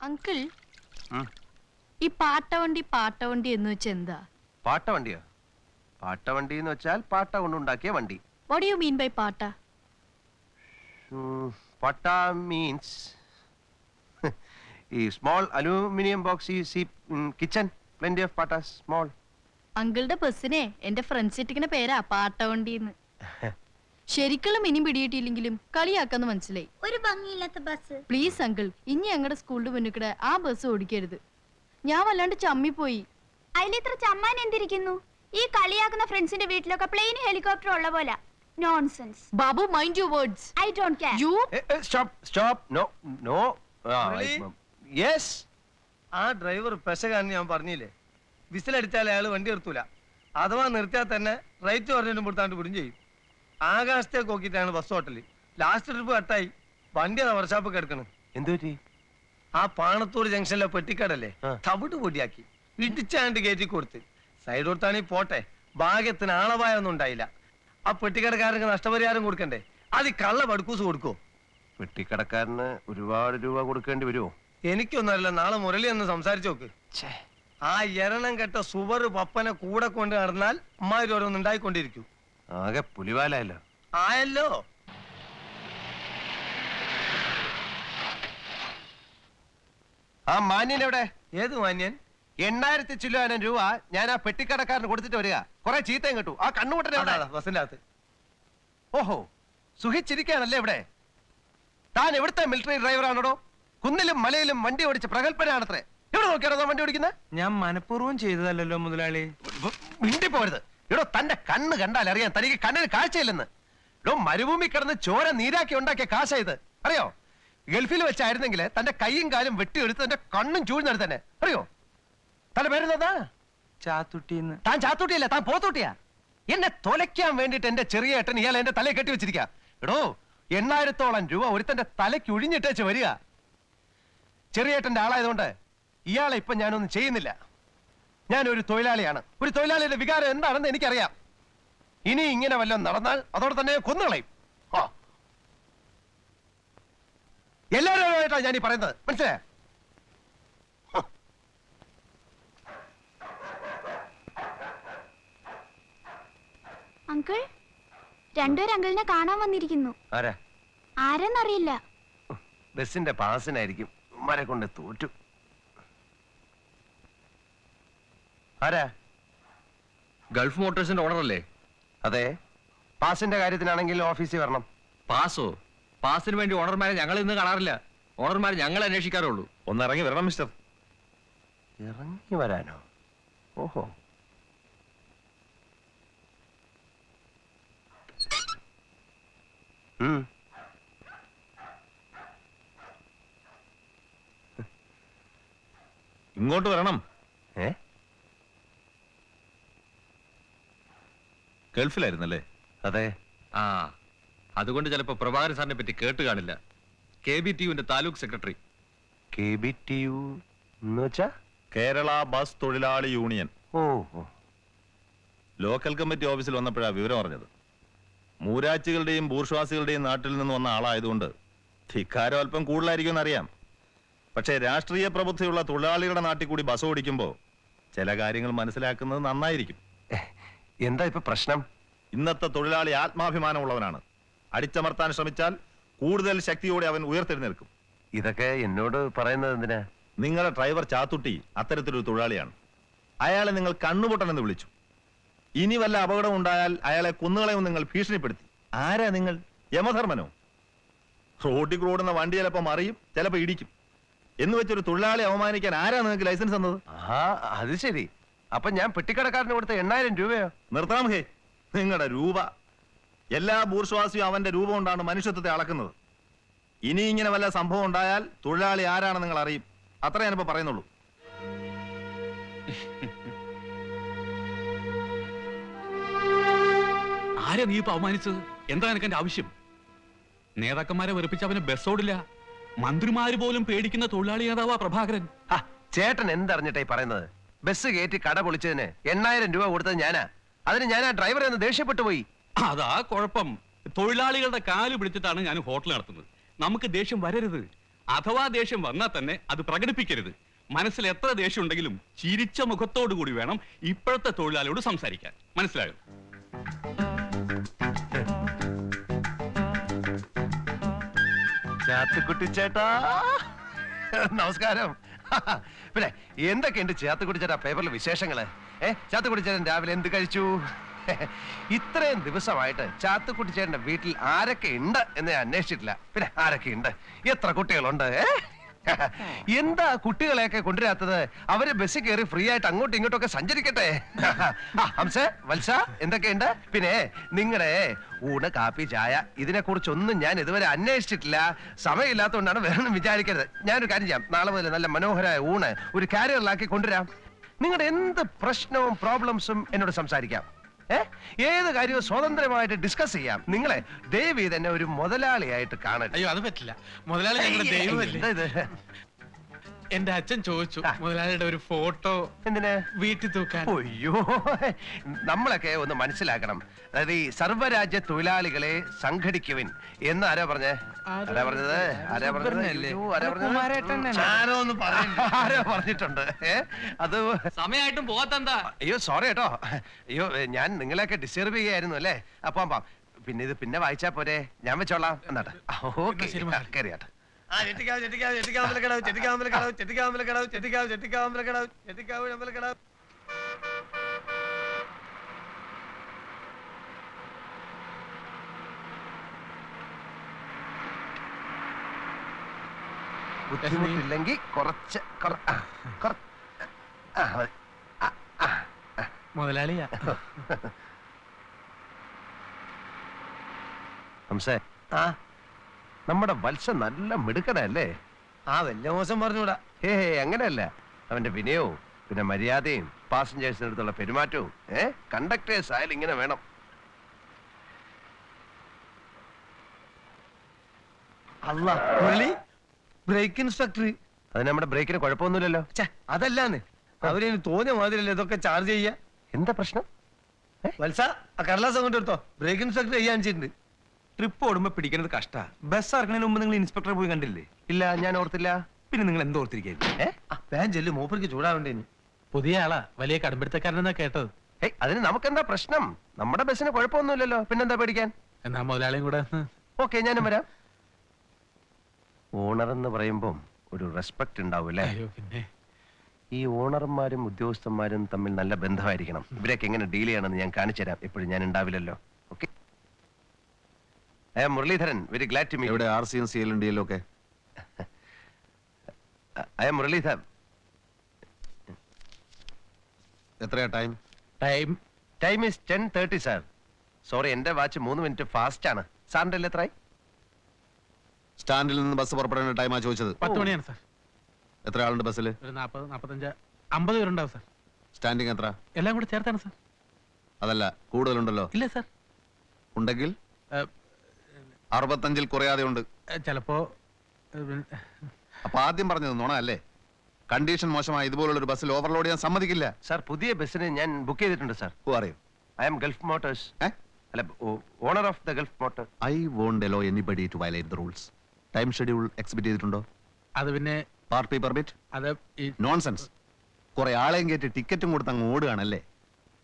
Uncle. ഈ പാട്ടവണ്ടി പാട്ടവണ്ടി എന്ന് വെച്ചാൽ എന്താ? പാട്ടവണ്ടിയോ? പാട്ടവണ്ടി എന്ന് വെച്ചാൽ പാട്ട കൊണ്ടുണ്ടാക്കിയ വണ്ടി. വാട്ട് യു മീൻ ബൈ പാട്ട? പാട്ട പട്ട മീൻസ് ഈ സ്മോൾ അലൂമിനിയം ബോക്സ് ഈ സീ കിച്ചൺ പ്ലെന്റി ഓഫ് പാട്ട സ്മോൾ അങ്കിളുടെ ബസ്സിനെ എന്റെ ഫ്രണ്ട്സ് ഇട്ടിക്കുന്ന പേരാ പാട്ടവണ്ടിന്ന്. ശരിക്കുള്ള മിനി പിടിയിട്ടില്ലെങ്കിലും കളിയാക്കാന്ന് മനസ്സിലായി. ഒരു ഭംഗിയില്ലാത്ത ബസ്. പ്ലീസ് അങ്കിൾ ഇനി ഞങ്ങളുടെ സ്കൂളിന്റെ മുന്നിൽ ആ ബസ് ഓടിക്കരുത്. ഞാൻ വല്ലാണ്ട് ചമ്മിപ്പോയി. അതിലിത്ര ചമ്മാൻ എന്തിരിക്കുന്നു? ഈ കളിയാക്കുന്ന ഫ്രണ്ട്സിന്റെ വീട്ടിലൊക്കെ പ്ലെയിൻ ഹെലികോപ്റ്റർ ഉള്ള പോലെ. Nonsense Babu mind you words I don't care you stop stop no no Murali? Yes ആ ഡ്രൈവർ പെശകാന്ന് ഞാൻ പറഞ്ഞില്ലേ? വിസിലടിച്ചാൽ അയാൾ വണ്ടി നിർത്തൂല. അഥവാ നിർത്തിയാൽ തന്നെ റൈറ്റ് പറഞ്ഞിട്ട് കൊടുത്താണ്ട് വിടും ചെയ്യും. ആകാശത്തേക്ക് നോക്കിയിട്ടാണ് ബസ് ഹോട്ടലിൽ ലാസ്റ്റ് ട്രിപ്പ് കട്ടായി വണ്ടി അത് വർഷാപ്പ് കിടക്കണം എന്തു പറ്റി? ആ പാണത്തൂർ ജംഗ്ഷനിലെ പെട്ടിക്കടല്ലേ. തവിട്ട് പൊടിയാക്കി. ഇടിച്ചാണ്ട് കയറ്റി കൊടുത്ത്. സൈഡ് കൊടുത്താണെങ്കിൽ പോട്ടെ. ഭാഗ്യത്തിന് ആളപായൊന്നും ഉണ്ടായില്ല. ആ പെട്ടിക്കടക്കാരന് നഷ്ടപരിഹാരം കൊടുക്കണ്ടേ? അത് കള്ള പടുക്കൂസ് കൊടുക്കോ? പെട്ടിക്കടക്കാരന് ഒരുപാട് രൂപ കൊടുക്കേണ്ടി വരുമോ എനിക്കൊന്നല്ല നാളെ മുരളി ഒന്ന് സംസാരിച്ചു നോക്ക്. ആ എരണം കെട്ട സുവർ പപ്പനെ കൂടെ കൊണ്ട് നടന്നാൽ അമ്മാതിരി ഓരോന്ന് ഉണ്ടായിക്കൊണ്ടിരിക്കും. ആകെ പുലിവാലല്ലോ ആയല്ലോ. ആ മാന്യൻ എവിടെ? ഏത് മാന്യൻ? എണ്ണായിരത്തി ചില്ലുവാനം രൂപ ഞാൻ ആ പെട്ടിക്കടക്കാരന് കൊടുത്തിട്ട് വരിക. കുറെ ചീത്തയും കിട്ടു. ആ അതാ, ബസ്സിന്റെ അകത്ത് ഓഹോ സുഖിച്ചിരിക്കുകയാണല്ലേ ഇവിടെ? താൻ എവിടുത്തെ മിലിറ്ററി ഡ്രൈവറാണോടോ കുന്നിലും മലയിലും വണ്ടി ഓടിച്ച് പ്രഗത്ഭനാണത്രേ. എവിടെ നോക്കിയാണോ വണ്ടി ഓടിക്കുന്നത് ഞാൻ മനഃപൂർവം ചെയ്തതല്ലോ മുതലാളി. മിണ്ടി പോരുത് എടോ തന്റെ കണ്ണ് കണ്ടാൽ അറിയാം. തനിക്ക് കണ്ണിന് കാഴ്ചയില്ലെന്ന്. എടോ മരുഭൂമി കിടന്ന് ചോര നീരാക്കി ഉണ്ടാക്കിയ കാശ ഇത്. അറിയോ? ഗൾഫിൽ വെച്ചായിരുന്നെങ്കിൽ തന്റെ കൈയും കാലും വെട്ടി വെട്ടിയെടുത്ത് തന്റെ കണ്ണും ചൂഴ്ന്നെടുത്ത് തന്നെ. അറിയോ? തന്റെ പേരെന്താ? ചാത്തുട്ടിന്ന്. താൻ ചാത്തുട്ടിയല്ല താൻ പോത്തുട്ടിയാ. എന്നെ തൊലയ്ക്കാൻ വേണ്ടിട്ട് എന്റെ ചെറിയ ഏട്ടൻ ഇയാൾ എന്റെ തലയെ കെട്ടി വെച്ചിരിക്ക. എടോ എണ്ണായിരത്തോളം രൂപ ഒരുത്തന്റെ തലയ്ക്ക് ഒഴിഞ്ഞിട്ടേച്ച് വരിക. ചെറിയേട്ടന്റെ ആളായതുകൊണ്ട് ഇയാളെ ഇപ്പൊ ഞാനൊന്നും ചെയ്യുന്നില്ല. ഞാൻ ഒരു തൊഴിലാളിയാണ്. ഒരു തൊഴിലാളിയുടെ വികാരം എന്താണെന്ന് എനിക്കറിയാം. ഇനി ഇങ്ങനെ വല്ലതും നടന്നാൽ അതോടെ തന്നെ കൊന്നുകളയും. എല്ലാവരുമായിട്ടാണ് ഞാൻ ഈ പറയുന്നത്. മനസ്സിലായോ? അങ്കിൾ രണ്ടുപേരും അങ്കിളിനെ കാണാൻ വന്നിരിക്കുന്നു. ആരാ? ആരെന്നറിയില്ല. ബസിന്റെ പാസിനായിരിക്കും. മരെ കൊണ്ട് തോറ്റു. ആരാ? ഗൾഫ് മോട്ടോഴ്സിന്റെ ഓണർ അല്ലേ അതെ. പാസിന്റെ കാര്യത്തിനാണെങ്കിൽ ഓഫീസിൽ വരണം. പാസോ? പാസിന് വേണ്ടി ഓണർമാരെ ഞങ്ങൾ ഇന്ന് കാണാറില്ല. ഓണർമാരെ ഞങ്ങൾ അന്വേഷിക്കാറുള്ളൂ. ഒന്ന് ഇറങ്ങി വരണം മിസ്റ്റർ. ഇറങ്ങി വരാനോ? ഓഹോ. ഇങ്ങോട്ട് വരണം. ഏ? ഗൾഫിലായിരുന്നല്ലേ? അതെ. ആ അതുകൊണ്ട് ചിലപ്പോ പ്രഭാകരൻ സാറിനെ പറ്റി കേട്ട് കാണില്ല. K B T യുവിന്റെ taluk secretary. K B T U എന്ന് വെച്ചാ? കേരള ബസ് തൊഴിലാളി യൂണിയൻ. ഓ ഓ. ലോക്കൽ കമ്മിറ്റി ഓഫീസിൽ വന്നപ്പോഴാണ് വിവരം അറിഞ്ഞത്. മൂരാച്ചികളുടെയും ബൂർഷ്വാസികളുടെയും നാട്ടിൽ നിന്ന് വന്ന ആളായതുകൊണ്ട് ധിക്കാരം അല്പം കൂടുതലായിരിക്കും എന്നറിയാം പക്ഷേ രാഷ്ട്രീയ പ്രബുദ്ധിയുള്ള തൊഴിലാളികളുടെ നാട്ടിൽ കൂടി ബസ് ഓടിക്കുമ്പോൾ ചില കാര്യങ്ങൾ മനസ്സിലാക്കുന്നത് നന്നായിരിക്കും. എന്താ ഇപ്പൊ പ്രശ്നം? ഇന്നത്തെ തൊഴിലാളി ആത്മാഭിമാനമുള്ളവനാണ്. അടിച്ചമർത്താൻ ശ്രമിച്ചാൽ കൂടുതൽ ശക്തിയോടെ അവൻ ഉയർത്തെഴുന്നേൽക്കും. ഇതൊക്കെ എന്നോട് പറയുന്നത് എന്തിനാ? നിങ്ങളുടെ ഡ്രൈവർ ചാത്തുട്ടി അത്തരത്തിലൊരു തൊഴിലാളിയാണ്. അയാളെ നിങ്ങൾ കണ്ണുപൊട്ടനെന്ന് വിളിച്ചു. ഇനി വല്ല അപകടം ഉണ്ടായാൽ അയാളെ കുന്നുകളെയും നിങ്ങൾ ഭീഷണിപ്പെടുത്തി. ആരാ നിങ്ങൾ? യമധർമ്മനോ? റോഡിൽ ഓടുന്ന വണ്ടി ചിലപ്പോൾ മറിയും ചിലപ്പോൾ ഇടിക്കും. എന്ന് വെച്ചൊരു തൊഴിലാളി അവമാനിക്കാൻ ആരാ നിങ്ങൾക്ക് ലൈസൻസ് തന്നത്? ആ അത് ശരി. അപ്പൊ ഞാൻ പെട്ടിക്കടക്കാരന് കൊടുത്ത എണ്ണായിരം രൂപയോ? നിർത്താം ഹേ നിങ്ങളുടെ രൂപ. എല്ലാ ബൂർശ്വാസിയും അവന്റെ രൂപം കൊണ്ടാണ് മനുഷ്യത്വത്തെ അളക്കുന്നത്. ഇനി ഇങ്ങനെ വല്ല സംഭവം ഉണ്ടായാൽ തൊഴിലാളി ആരാണെന്ന് നിങ്ങൾ അറിയും. അത്ര ഞാനിപ്പോ പറയുന്നുള്ളൂ. ആരെ നീ ഇപ്പൊ അവമാനിച്ചത് എന്താ എനിക്ക് എന്റെ ആവശ്യം? നേതാക്കന്മാരെ വെറുപ്പിച്ച് അവന് ബസ് ഓടില്ല. മന്ത്രിമാര് പോലും പേടിക്കുന്ന തൊഴിലാളി നേതാവാ പ്രഭാകരൻ. ആ ചേട്ടൻ എന്തറിഞ്ഞിട്ടായി പറയുന്നത്? ബസ് കയറ്റി കട പൊളിച്ചതിന് എണ്ണായിരം രൂപ കൊടുത്തത് ഞാനാ. അതിന് ഞാൻ ആ ഡ്രൈവറെ ഒന്ന് ദേഷ്യപ്പെട്ടു പോയി. അതാ കുഴപ്പം. തൊഴിലാളികളുടെ കാൽ പിടിച്ചിട്ടാണ് ഞാൻ ഹോട്ടൽ നടത്തുന്നത്. നമുക്ക് ദേഷ്യം വരരുത്. അഥവാ ദേഷ്യം വന്നാൽ തന്നെ അത് പ്രകടിപ്പിക്കരുത്. മനസ്സിൽ എത്ര ദേഷ്യം ഉണ്ടെങ്കിലും ചിരിച്ച മുഖത്തോടു കൂടി വേണം ഇപ്പോഴത്തെ തൊഴിലാളിയോട് സംസാരിക്കാൻ. മനസ്സിലായോ? ചാത്തുക്കുട്ടി ചേട്ടാ. നമസ്കാരം. പിന്നെ എന്തൊക്കെയുണ്ട് ചാത്തുക്കുട്ടി ചേട്ടാ പേപ്പറിൽ വിശേഷങ്ങൾ? ഏ ചാത്തുക്കുട്ടി ചേട്ടൻ രാവിലെ എന്ത് കഴിച്ചു? ഇത്രയും ദിവസമായിട്ട് ചാത്തുക്കുട്ടി ചേട്ടന്റെ വീട്ടിൽ ആരൊക്കെ ഉണ്ട് എന്ന് ഞാൻ അന്വേഷിച്ചിട്ടില്ല. പിന്നെ ആരൊക്കെ ഉണ്ട്? എത്ര കുട്ടികളുണ്ട്? ഏ? എന്താ കുട്ടികളെയൊക്കെ കൊണ്ടുവരാത്തത്? അവർ ബസ്സിൽ കയറി ഫ്രീ ആയിട്ട് അങ്ങോട്ടും ഇങ്ങോട്ടും ഒക്കെ സഞ്ചരിക്കട്ടെ ഹംസ വത്സ എന്തൊക്കെയുണ്ട്? പിന്നെ നിങ്ങളെ ഊണ് കാപ്പി ചായ ഇതിനെ കുറിച്ചൊന്നും ഞാൻ ഇതുവരെ അന്വേഷിച്ചിട്ടില്ല. സമയമില്ലാത്തതുകൊണ്ടാണ് വേറെ വിചാരിക്കരുത്. ഞാനൊരു കാര്യം ചെയ്യാം. നാളെ മുതൽ നല്ല മനോഹരമായ ഊണ് ഒരു കാരിയറിലാക്കി കൊണ്ടുവരാം. നിങ്ങളുടെ എന്ത് പ്രശ്നവും പ്രോബ്ലംസും എന്നോട് സംസാരിക്കാം. ഏത് കാര്യവും സ്വതന്ത്രമായിട്ട് ഡിസ്കസ് ചെയ്യാം. നിങ്ങളെ ദേവി തന്നെ ഒരു മുതലാളിയായിട്ട് കാണട്ടെ. അയ്യോ അത് പറ്റില്ല. മുതലാളി ഞങ്ങളുടെ ദൈവമല്ലേ? ഇത്? എന്റെ അച്ഛൻ ചോദിച്ചു ആ. മുതലാളിയുടെ ഒരു ഫോട്ടോ എന്തിന്? വീട്ടിൽ തൂക്കാൻ. അയ്യോ നമ്മളൊക്കെ ഒന്ന് മനസ്സിലാക്കണം. അതായത് ഈ സർവരാജ്യ തൊഴിലാളികളെ സംഘടിക്കുവിൻ എന്ന് ആരാ പറഞ്ഞേ? ആരാ പറഞ്ഞത്? ആരാ പറഞ്ഞത്? അയ്യോ, ആരാ അത് കുമാരേട്ടൻ പറഞ്ഞത്? ആരോ ഒന്ന് പറയുന്നു ആരോ പറഞ്ഞിട്ടുണ്ട്. ഏ അത് സമയമായിട്ടും പോകാത്തെന്താ അയ്യോ സോറി കേട്ടോ. അയ്യോ ഞാൻ നിങ്ങളെയൊക്കെ ഡിസ്റ്റർബ് ചെയ്യായിരുന്നു അല്ലേ? അപ്പം അപ്പം പിന്നെ ഇത് പിന്നെ വായിച്ചാ പോരെ. ഞാൻ വെച്ചോളാം. എന്നാട്ടെ. ഓക്കെ ശരി, മുതലാളി. കയറിയാട്ടെ ചെട്ടിക്കാവ് ചെട്ടിക്കാവ് ചെട്ടിക്കാവ് അമ്പലക്കടവ് ചെട്ടിക്കാവ് അമ്പലക്കടവ് ചെട്ടിക്കാവ് അമ്പലക്കടവ് ചെട്ടിക്കാവ് ചെട്ടിക്കാവ് അമ്പലക്കടവ് ചെട്ടിക്കാവ് അമ്പലക്കടവ് ബുദ്ധിമുട്ടില്ലെങ്കിൽ കുറച്ച്. മുതലാളിയാ ഹംസേ ആ നമ്മുടെ വത്സ നല്ല മിടുക്കനല്ലേ ആ വല്യ മോശം പറഞ്ഞൂടാ ഹേ ഹേ അങ്ങനെയല്ല. അവന്റെ വിനയവും പിന്നെ മര്യാദയും പാസഞ്ചേഴ്സിനടുത്തുള്ള പെരുമാറ്റവും ഏ? കണ്ടക്ടേഴ്സ് ആയാലും ഇങ്ങനെ വേണം. അല്ല മുരളി ബ്രേക്ക് ഇൻസ്പെക്ടർ അത് നമ്മുടെ ബ്രേക്കിന് കുഴപ്പമൊന്നുമില്ലല്ലോ. ഛെ, അതല്ലാന്ന്. അവരിന് തോന്നിയ മാതിരിയല്ലേ ഇതൊക്കെ ചാർജ് ചെയ്യാ? എന്താ പ്രശ്നം? വത്സ ആ കടലാസ് എടുത്തോ. ബ്രേക്ക് ഇൻസ്ട്രക്ടർ ചെയ്യാൻ ട്രിപ്പ് ഓടുമ്പോ പിടിക്കുന്നത് കഷ്ടാ. ബസ് ഇറങ്ങുന്നതിന് മുമ്പ് നിങ്ങൾ ഇൻസ്പെക്ടറെ പോയി കണ്ടില്ലേ? ഇല്ല ഞാൻ ഓർത്തില്ല. പിന്നെ നിങ്ങൾ എന്തോ ചെല്ലു മൂപ്പർക്ക് ചൂടാവണ്ടേ ഇനി. പുതിയ ആളാ വലിയ കടുംപിടുത്തക്കാരനെന്നാ കേട്ടത്. ഏയ് അതിന് നമുക്കെന്താ പ്രശ്നം? നമ്മുടെ ബസ്സിന് കുഴപ്പമൊന്നുമില്ലല്ലോ. പിന്നെന്താ പേടിക്കാൻ? എന്നാ മുതലാളിയും കൂടെ ഒന്ന്. ഓക്കെ ഞാനും വരാം. ഓണർ എന്ന് പറയുമ്പം ഒരു റെസ്പെക്ട് ഉണ്ടാവും അല്ലേ? അയ്യോ പിന്നെ. ഈ ഓണർമാരും ഉദ്യോഗസ്ഥന്മാരും തമ്മിൽ നല്ല ബന്ധമായിരിക്കണം. ഇവരൊക്കെ എങ്ങനെ ഡീൽ ചെയ്യണമെന്ന് ഞാൻ കാണിച്ചു തരാം എപ്പോഴും ഞാൻ ഉണ്ടാവില്ലല്ലോ. Okay? I Muralidharan very glad to meet എവിടെ ആർ സിയും സി എല്ലും ഡി എല്ലും ഒക്കെ? ഐ മുരളീധരൻ. എത്രയാ time time time is ten thirty sir sorry എന്റെ വാച്ച് മൂന്ന് മിനിറ്റ് ഫാസ്റ്റ് ആണ്. സാറിന്റെ അല്ലേ എത്രയായി സ്റ്റാൻഡിൽ നിന്ന് ബസ് പുറപ്പെടേണ്ട ടൈമാ ചോദിച്ചത്. പത്ത് മണിയാണ് സാർ എത്ര ആളുണ്ട് ബസ്സിൽ ഒരു നാപ്പത് നാപ്പത്തഞ്ച് അമ്പത് പേരുണ്ടാവും സാർ സ്റ്റാൻഡിങ് എത്ര? എല്ലാം കൂടെ ചേർത്താണ് സാർ അതല്ല കൂടുതലുണ്ടല്ലോ. ഇല്ല സാർ ഉണ്ടെങ്കിൽ? അറുപത്തഞ്ചിൽ കുറയാതെ ഉണ്ട് ചിലപ്പോ അപ്പൊ ആദ്യം പറഞ്ഞത് നുണ അല്ലേ? കണ്ടീഷൻ മോശമായ ഇതുപോലുള്ള ഒരു ബസ്സിൽ ഓവർലോഡ് ചെയ്യാൻ സമ്മതിക്കില്ല. സാർ പുതിയ ബസ്സിന് ഞാൻ ബുക്ക് ചെയ്തിട്ടുണ്ട് സാർ. ഓ അറിയോ. ഐ ആം ഗൾഫ് മോട്ടോഴ്സ് ഏ? അല്ല owner of the Gulf motor I won't allow anybody to violate the rules time schedule exhibit ചെയ്തിട്ടുണ്ടോ? അത് പിന്നെ പാർട്ടി പെർമിറ്റ് അത് നോൺസെൻസ് കുറെ ആളെയും കയറ്റി ടിക്കറ്റും കൊടുത്ത് അങ്ങ് ഓടുകയാണല്ലേ?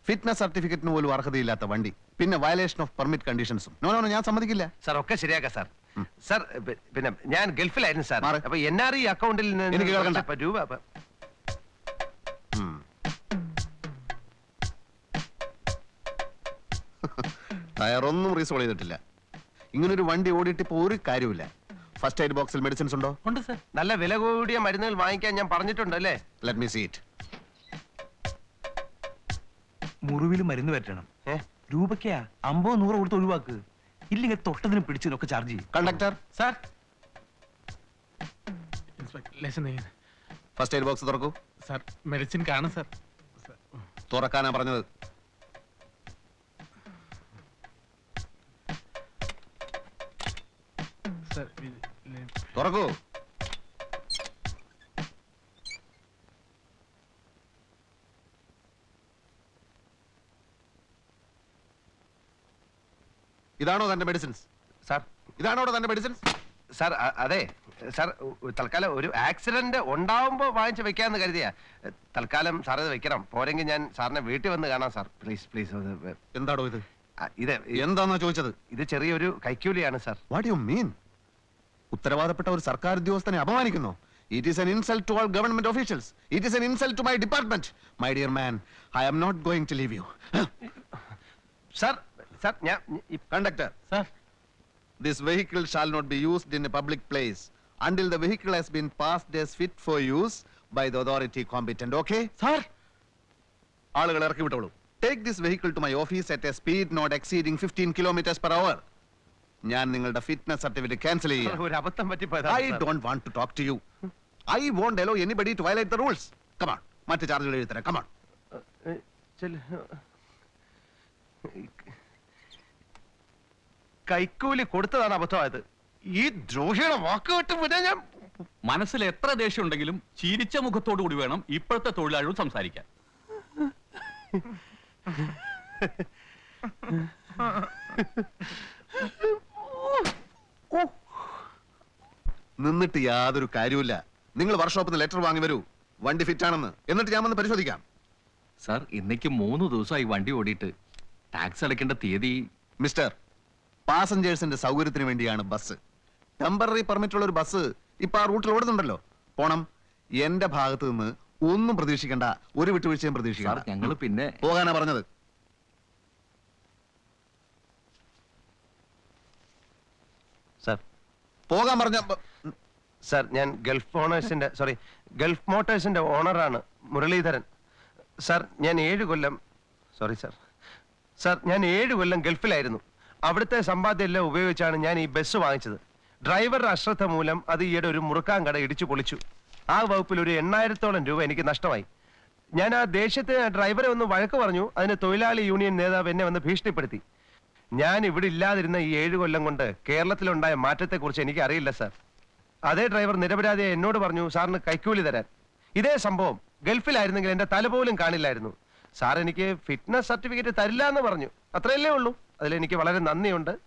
ഫിറ്റ്നസ് സർട്ടിഫിക്കറ്റിന് പോലും അർഹതയില്ലാത്ത വണ്ടി. പിന്നെ വയലേഷൻ ഓഫ് പെർമിറ്റ് കണ്ടീഷൻസും നോ നോ ഞാൻ സമ്മതിക്കില്ല. സാർ ഒക്കെ ശരിയാക്കാം സാർ സാർ പിന്നെ ഞാൻ ഗൾഫിലായിരുന്നു സാർ മാറ്. അപ്പൊ എൻ ആർ ഇ അക്കൗണ്ടിൽ നിന്ന് എനിക്ക് കേൾക്കണ്ട. കുറച്ച് രൂപ അപ്പൊ-. ടയറൊന്നും റീസോൾ ചെയ്തിട്ടില്ല. ഇങ്ങനൊരു വണ്ടി ഓടിയിട്ട് ഇപ്പൊ ഒരു കാര്യമില്ല ഫസ്റ്റ് എയ്ഡ് ബോക്സിൽ മെഡിസിൻസ് ഉണ്ടോ? ഉണ്ട് സർ നല്ല വില കൂടിയ മരുന്നുകൾ വാങ്ങിക്കാൻ ഞാൻ പറഞ്ഞിട്ടുണ്ട് അല്ലേ? ലെറ്റ് മീ സീറ്റ് മുറിവിൽ മരുന്ന് പറ്റണം. രൂപക്കയാ രൂപയ്ക്കാ? അമ്പോ നൂറോ കൊടുത്ത് ഒഴിവാക്ക്. ഇല്ലെങ്കിൽ തൊട്ടതിന് പിടിച്ചതിനൊക്കെ ചാർജ് ചെയ്യും. Conductor. Sir. First aid box തുറക്കൂ. സാർ മെഡിസിൻ കാണും സാർ. തുറക്കാനാ പറഞ്ഞത്. തുറക്കൂ. ഇതാണോ തന്റെ മെഡിസിൻസ് സാർ. ഇതാണോ തന്റെ മെഡിസിൻസ് സാർ അതെ. സാർ തൽക്കാലം ഒരു ആക്സിഡന്റ് ഉണ്ടാവുമ്പോ വാങ്ങിച്ച് വെക്കാന്ന് കരുതിയാ. തൽക്കാലം സാർ ഇത് വെക്കണം. പോരെങ്കിൽ ഞാൻ സാറിനെ വീട്ടിൽ വന്ന് കാണാം സാർ. പ്ലീസ് പ്ലീസ് എന്താണോ ഇത്. ഇത്? എന്താണോ ചോദിച്ചത്? ഇത് ചെറിയൊരു കൈക്കൂലിയാണ് സാർ. വാട്ട് യു മീൻ ഉത്തരവാദപ്പെട്ട ഒരു സർക്കാർ ഉദ്യോഗസ്ഥനെ അപമാനിക്കുന്നു. It is an insult to all government officials it is an insult to my department my dear man I am not going to leave you sir sir ഞാൻ conductor sir This vehicle shall not be used in a public place until the vehicle has been passed as fit for use by the authority competent. Okay? Sir ആളുകൾ ഇറക്കി വിട്ടോളൂ. Take this vehicle to my office at a speed not exceeding fifteen kilometres per hour ഞാൻ നിങ്ങളുടെ fitness certificate cancel ചെയ്യാം. I don't want to talk to you I won't allow anybody to violate the rules come on മറ്റ് ചാർജുകൾ എഴുതി തരാം. Come on. കൈക്കൂലി കൊടുത്തതാണ് അബദ്ധമായത്. ഈ ദ്രോഹിയുടെ വാക്ക് കേട്ട് പിന്നെ ഞാൻ മനസ്സിൽ എത്ര ദേഷ്യം ഉണ്ടെങ്കിലും ചിരിച്ച മുഖത്തോടു കൂടി വേണം ഇപ്പോഴത്തെ തൊഴിലാളിയോട് സംസാരിക്കാൻ. നിന്നിട്ട് യാതൊരു കാര്യമില്ല നിങ്ങൾ വർക്ക്ഷോപ്പിൽ നിന്ന് ലെറ്റർ വാങ്ങി വരൂ. വണ്ടി ഫിറ്റ് ആണെന്ന് എന്നിട്ട് ഞാൻ വന്ന് പരിശോധിക്കാം. സാർ ഇന്നേക്ക് മൂന്ന് ദിവസമായി വണ്ടി ഓടിയിട്ട് ടാക്സ് അടയ്ക്കേണ്ട തീയതി മിസ്റ്റർ പാസഞ്ചേഴ്സിന്റെ സൗകര്യത്തിന് വേണ്ടിയാണ് ബസ്. ടെമ്പററി പെർമിറ്റ് ഉള്ള ഒരു ബസ് ഇപ്പൊ ആ റൂട്ടിൽ ഓടുന്നുണ്ടല്ലോ. പോണം. എന്റെ ഭാഗത്ത് നിന്ന് ഒന്നും പ്രതീക്ഷിക്കണ്ട. ഒരു വിട്ടുവീഴ്ചയും പ്രതീക്ഷിക്കാം പ്രതീക്ഷിക്കണ്ട ഞങ്ങൾ പിന്നെ പോകാനാ പറഞ്ഞത്. സാർ. പോകാൻ പറഞ്ഞ സാർ ഞാൻ ഗൾഫ് ഓണേഴ്സിന്റെ സോറി ഗൾഫ് മോട്ടേഴ്സിന്റെ ഓണറാണ് മുരളീധരൻ. സാർ ഞാൻ ഏഴ് കൊല്ലം സോറി സാർ. സാർ ഞാൻ ഏഴ് കൊല്ലം ഗൾഫിലായിരുന്നു. അവിടുത്തെ സമ്പാദ്യം എല്ലാം ഉപയോഗിച്ചാണ് ഞാൻ ഈ ബസ് വാങ്ങിച്ചത്. ഡ്രൈവറുടെ അശ്രദ്ധ മൂലം അത് ഈയിടെ ഒരു മുറുക്കാൻ കട ഇടിച്ചു പൊളിച്ചു. ആ വകുപ്പിൽ ഒരു എണ്ണായിരത്തോളം രൂപ എനിക്ക് നഷ്ടമായി. ഞാൻ ആ ദേശത്തെ ഡ്രൈവറെ ഒന്ന് വഴക്ക് പറഞ്ഞു അതിന് തൊഴിലാളി യൂണിയൻ നേതാവ് എന്നെ വന്ന് ഭീഷണിപ്പെടുത്തി. ഞാൻ ഇവിടെ ഇല്ലാതിരുന്ന ഈ ഏഴ് കൊല്ലം കൊണ്ട് കേരളത്തിലുണ്ടായ മാറ്റത്തെക്കുറിച്ച് എനിക്ക് അറിയില്ല സാർ. അതേ ഡ്രൈവർ നിരപരാധിയെ എന്നോട് പറഞ്ഞു സാറിന് കൈക്കൂലി തരാൻ. ഇതേ സംഭവം ഗൾഫിലായിരുന്നെങ്കിൽ എന്റെ തല പോലും കാണില്ലായിരുന്നു. സാർ എനിക്ക് ഫിറ്റ്നസ് സർട്ടിഫിക്കറ്റ് തരില്ല എന്ന് പറഞ്ഞു. അത്രയല്ലേ ഉള്ളൂ. അതിലെനിക്ക് വളരെ നന്ദിയുണ്ട്.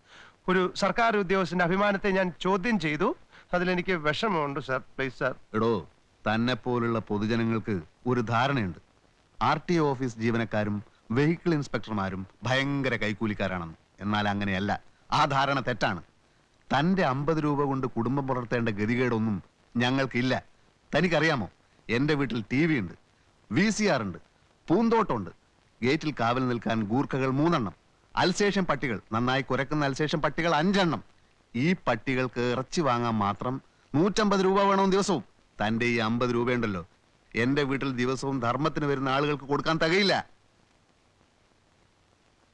ഒരു സർക്കാർ ഉദ്യോഗസ്ഥന്റെ അഭിമാനത്തെ ഞാൻ ചോദ്യം ചെയ്തു. അതിലെനിക്ക് വിഷമമുണ്ട് സാർ. പ്ലീസ് സാർ എടോ തന്നെ പോലുള്ള പൊതുജനങ്ങൾക്ക് ഒരു ധാരണയുണ്ട്. ആർ ടി ഓഫീസ് ജീവനക്കാരും വെഹിക്കിൾ ഇൻസ്പെക്ടർമാരും ഭയങ്കര കൈക്കൂലിക്കാരാണെന്ന്. എന്നാൽ അങ്ങനെയല്ല. ആ ധാരണ തെറ്റാണ്. തന്റെ അമ്പത് രൂപ കൊണ്ട് കുടുംബം പുലർത്തേണ്ട ഗതികേടൊന്നും ഞങ്ങൾക്കില്ല. തനിക്കറിയാമോ എന്റെ വീട്ടിൽ ടി വി ഉണ്ട് വി സി ആർ ഉണ്ട് പൂന്തോട്ടമുണ്ട്. ഗേറ്റിൽ കാവൽ നിൽക്കാൻ ഗൂർഖകൾ മൂന്നെണ്ണം. അൽസേഷൻ പട്ടികൾ. നന്നായി കുരക്കുന്ന അൽസേഷൻ പട്ടികൾ അഞ്ചെണ്ണം. ഈ പട്ടികൾക്ക് ഇറച്ചി വാങ്ങാൻ മാത്രം നൂറ്റമ്പത് രൂപ വേണം ദിവസവും. തന്റെ ഈ അമ്പത് രൂപയുണ്ടല്ലോ. എന്റെ വീട്ടിൽ ദിവസവും ധർമ്മത്തിന് വരുന്ന ആളുകൾക്ക് കൊടുക്കാൻ തകയില്ല.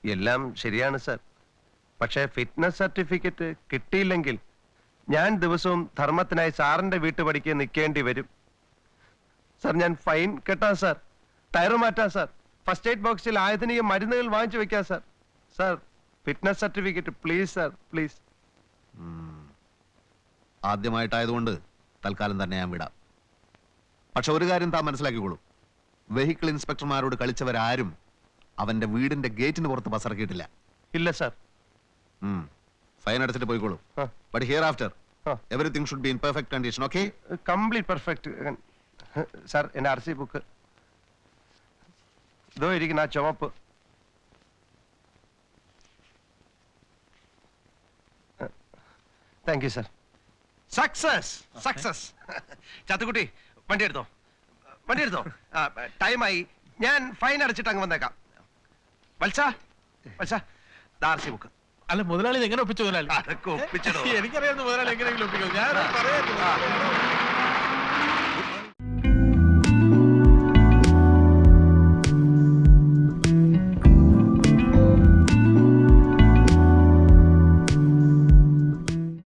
എല്ലാം ശരിയാണ് സർ. പക്ഷേ ഫിറ്റ്നസ് സർട്ടിഫിക്കറ്റ് കിട്ടിയില്ലെങ്കിൽ ഞാൻ ദിവസവും ധർമ്മത്തിനായി സാറിന്റെ വീട്ടുപടിക്ക് നിൽക്കേണ്ടി വരും. സർ ഞാൻ ഫൈൻ കെട്ടാം സർ. ടയർ മാറ്റാം സർ. ഫസ്റ്റ് എയ്ഡ് ബോക്സിൽ ആധുനിക മരുന്നുകൾ വാങ്ങിച്ചു വെക്കാം sir. Sir fitness certificate please sir please ആദ്യമായിട്ടായതുകൊണ്ട് തൽക്കാലം തന്നെ ഞാൻ വിടാം. പക്ഷെ ഒരു കാര്യം താൻ മനസ്സിലാക്കിക്കോളൂ. വെഹിക്കിൾ ഇൻസ്പെക്ടർമാരോട് കളിച്ചവരാരും അവന്റെ വീടിന്റെ ഗേറ്റിന് പുറത്ത് ബസ്സിറക്കിയിട്ടില്ല ഇല്ല സർ ഫൈൻ അടച്ചിട്ട് പോയിക്കോളൂ. But hereafter. Everything should be in perfect condition okay complete perfect sir എന്റെ ആർ സി ബുക്ക് ഇതോ ഇരിക്കുന്ന ആ ചുവപ്പ്. Thank you sir success success Chathukutty വണ്ടി എടുത്തോ? വണ്ടി എടുത്തോ? ടൈമായി. ഞാൻ ഫൈൻ അടച്ചിട്ട് അങ്ങ് വന്നേക്കാം. വത്സ വത്സ. ദാർസി ബുക്ക്. അല്ല മുതലാളി എങ്ങനെ ഒപ്പിച്ചു മുതലാളി? അതൊക്കെ ഒപ്പിച്ചിടോ. എനിക്കറിയാവുന്ന മുതലാളി എങ്ങനെയെങ്കിലും ഒപ്പിക്കും. ഞാൻ പറയാം.